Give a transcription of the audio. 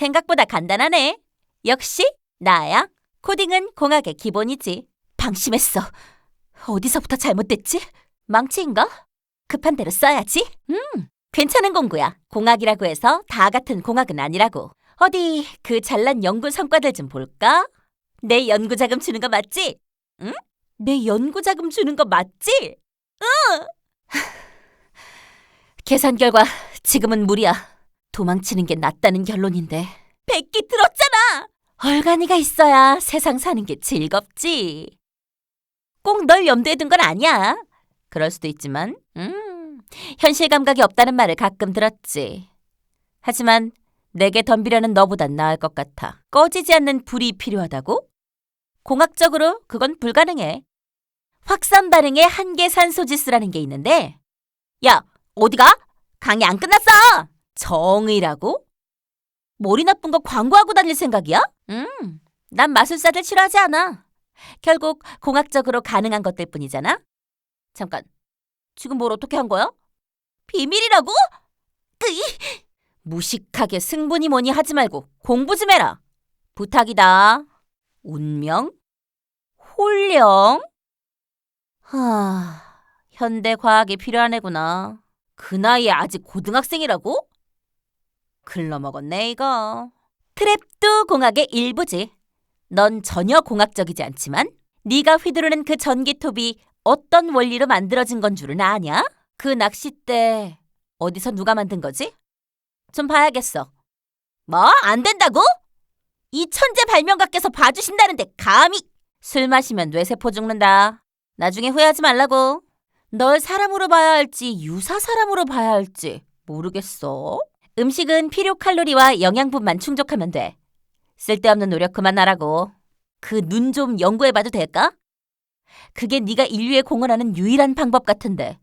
생각보다 간단하네. 역시 나야. 코딩은 공학의 기본이지. 방심했어. 어디서부터 잘못됐지? 망치인가? 급한 대로 써야지. 음, 괜찮은 공부야. 공학이라고 해서 다 같은 공학은 아니라고. 어디 그 잘난 연구 성과들 좀 볼까? 내 연구 자금 주는 거 맞지? 응? 내 연구 자금 주는 거 맞지? 응. 계산 결과 지금은 무리야. 도망치는 게 낫다는 결론인데. 백기 들었잖아. 얼간이가 있어야 세상 사는 게 즐겁지. 꼭 널 염두에 둔 건 아니야. 그럴 수도 있지만, 음, 현실 감각이 없다는 말을 가끔 들었지. 하지만 내게 덤비려는 너보단 나을 것 같아. 꺼지지 않는 불이 필요하다고? 공학적으로 그건 불가능해. 확산 반응의 한계 산소 지수라는 게 있는데, 야, 어디가? 강의 안 끝났어! 정의라고? 머리 나쁜 거 광고하고 다닐 생각이야? 음, 난 마술사들 싫어하지 않아. 결국 공학적으로 가능한 것들 뿐이잖아. 잠깐, 지금 뭘 어떻게 한 거야? 비밀이라고? 으이! 무식하게 승분이 뭐니 하지 말고 공부 좀 해라. 부탁이다. 운명? 홀령? 하, 현대 과학이 필요한 애구나. 그 나이에 아직 고등학생이라고? 글러먹었네 이거. 트랩도 공학의 일부지. 넌 전혀 공학적이지 않지만 네가 휘두르는 그 전기톱이 어떤 원리로 만들어진 건 줄은 아냐? 그 낚싯대 어디서 누가 만든 거지? 좀 봐야겠어. 뭐? 안 된다고? 이 천재 발명가께서 봐주신다는데 감히 술 마시면 뇌세포 죽는다. 나중에 후회하지 말라고. 널 사람으로 봐야 할지 유사 사람으로 봐야 할지 모르겠어. 음식은 필요 칼로리와 영양분만 충족하면 돼. 쓸데없는 노력 그만하라고. 그 눈 좀 연구해봐도 될까? 그게 네가 인류에 공헌하는 유일한 방법 같은데